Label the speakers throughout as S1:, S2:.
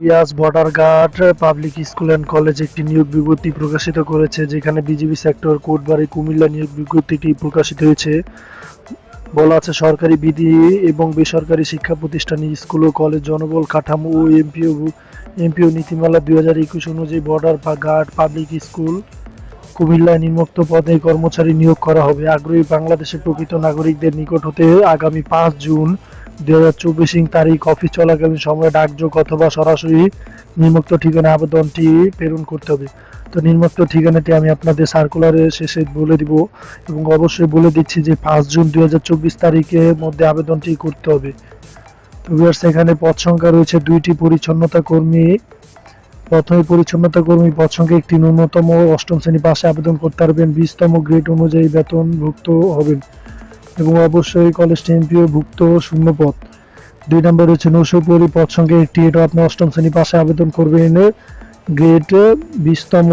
S1: Yes border guard public school and college একটি নিয়োগ বিজ্ঞপ্তি প্রকাশিত করেছে, যেখানে বিজিবি সেক্টর কোটবাড়ি কুমিল্লা নিয়োগ বিজ্ঞপ্তিটি প্রকাশিত হয়েছে। বলা আছে, সরকারি বিধি এবং বেসরকারি শিক্ষা প্রতিষ্ঠান স্কুল ও কলেজ জনবল কাঠামো ও এমপিও এমপিও নীতিমালা দুই হাজার একুশ অনুযায়ী বর্ডার বা গার্ড পাবলিক স্কুল কুমিল্লায় নিম্নোক্ত পদে কর্মচারী নিয়োগ করা হবে। আগ্রহী বাংলাদেশের প্রকৃত নাগরিকদের নিকট হতে আগামী পাঁচ জুন দুই হাজার চব্বিশ তারিখ অফিস চলাকালীন সময়ে ডাকযোগ অথবা সরাসরি নিম্নোক্ত ঠিকানা আবেদনটি প্রেরণ করতে হবে। তো নিম্নোক্ত ঠিকানাটি আমি আপনাদের সার্কুলারের শেষে বলে দিব এবং অবশ্যই বলে দিচ্ছি যে পাঁচ জুন দুই হাজার চব্বিশ তারিখের মধ্যে আবেদনটি করতে হবে। তো ভিউয়ার্স এখানে পদ সংখ্যা রয়েছে দুইটি পরিচ্ছন্নতা কর্মী। প্রথমে পরিচ্ছন্নতা কর্মী পদ সংখ্যা একটি ন্যূনতম অষ্টম শ্রেণি পাশে আবেদন করতে পারবেন। বিশতম গ্রেড অনুযায়ী বেতনভুক্ত হবেন। এবং অবশ্যই কলেজটি এমপিও ভুক্ত শূন্য পদ দুই নম্বর রয়েছে নৌশপরি পদ সংখ্যা একটি এটা আপনি অষ্টম শ্রেণি পাশে আবেদন করবেন। গ্রেড বিশতম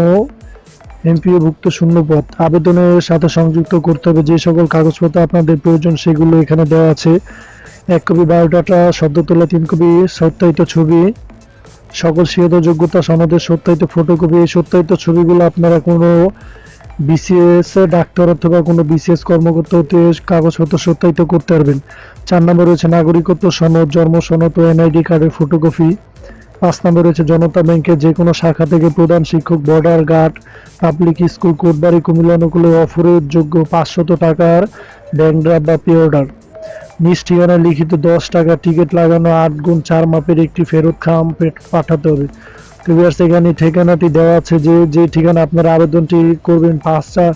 S1: এমপিও ভুক্ত শূন্য পদ আবেদনের সাথে সংযুক্ত করতে হবে যে সকল কাগজপত্র আপনাদের প্রয়োজন, সেগুলো এখানে দেওয়া আছে। এক কপি বায়োডাটা সদ্য তোলা তিন কপি, সত্যায়িত ছবি, সকল সিদ্ধ যোগ্যতা সনদের সত্যায়িত ফটোকপি সত্যায়িত ছবিগুলো আপনারা কোনো বিসিএস ডাক্তার অথবা কোনো বিসিএস কর্মকর্তা হতে কাগজপত্র সত্যায়িত করতে পারবেন। চার নম্বর রয়েছে নাগরিকত্ব সনদ, জন্ম সনদ ও এনআইডি কার্ডের ফটোকপি পাঁচ নম্বর রয়েছে জনতা ব্যাংকের যে কোনো শাখা থেকে প্রধান শিক্ষক, border guard, public school, Kotbari, Comilla, অনুকূলে অফারের যোগ্য পাঁচশত টাকার ব্যাংক ড্রাফট বা পে অর্ডার নিজ ঠিকানায় লিখিত দশ টাকা টিকিট লাগানো আট গুণ চার মাপের একটি ফেরত খাম পাঠাতে হবে। ভিউয়ার্স এখানে ঠিকানাটি দেওয়া আছে যে যে ঠিকানা আপনারা আবেদনটি করবেন পাঁচটা,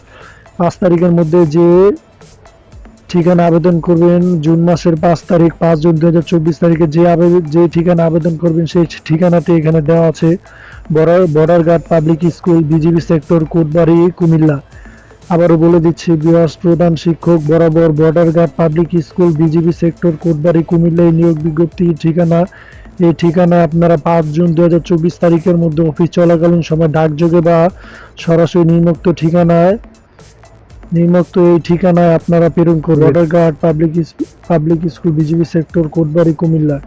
S1: পাঁচ তারিখের মধ্যে যে ঠিকানা আবেদন করবেন, জুন মাসের পাঁচ তারিখ, পাঁচ জুন দু হাজার চব্বিশ তারিখে যে আবেদন যে ঠিকানা আবেদন করবেন সেই ঠিকানাটি এখানে দেওয়া আছে। Border border guard public school, BGB sector, Kotbari, Comilla. আবারও বলে দিচ্ছি বিহাস প্রধান শিক্ষক, বরাবর border guard public school, BGB sector, Kotbari Comilla এই নিয়োগ বিজ্ঞপ্তি, ঠিকানা এই ঠিকানায় আপনারা পাঁচ জুন দু হাজার চব্বিশ তারিখের মধ্যে অফিস চলাকালীন সময় ডাকযোগে বা সরাসরি নিম্নক্ত ঠিকানায় নিম্নোক্ত এই ঠিকানায় আপনারা প্রেরণ করবেন border guard public public school BGB sector Kotbari Comilla.